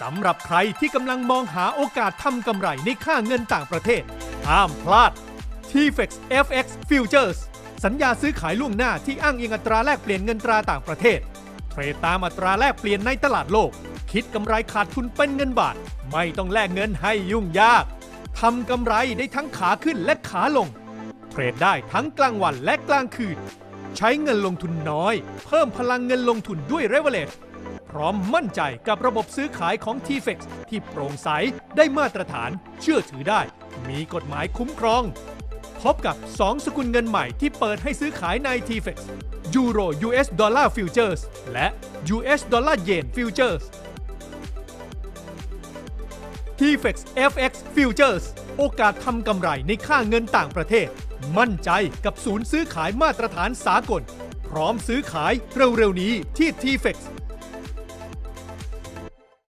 สำหรับใครที่กำลังมองหาโอกาสทำกำไรในค่าเงินต่างประเทศ ห้ามพลาด TFX FX Futures สัญญาซื้อขายล่วงหน้าที่อ้างอิงอัตราแลกเปลี่ยนเงินตราต่างประเทศ เทรดตามอัตราแลกเปลี่ยนในตลาดโลก คิดกำไรขาดทุนเป็นเงินบาท ไม่ต้องแลกเงินให้ยุ่งยากทำกำไรได้ทั้งขาขึ้นและขาลง เทรดได้ทั้งกลางวันและกลางคืน ใช้เงินลงทุนน้อย เพิ่มพลังเงินลงทุนด้วย r e v e l a g e ร้อมมั่นใจกับระบบซื้อขายของ t f e x ที่โปร่งใส ได้มาตรฐาน เชื่อถือได้ มีกฎหมายคุ้มครอง พบกับ 2 สกุลเงินใหม่ที่เปิดให้ซื้อขายใน t f e x Euro US Dollar Futures และ US Dollar Yen Futures t f e x FX Futures โอกาสทำกำไรในค่าเงินต่างประเทศ มั่นใจกับศูนย์ซื้อขายมาตรฐานสากล พร้อมซื้อขายเร็วๆนี้ที่ t f e x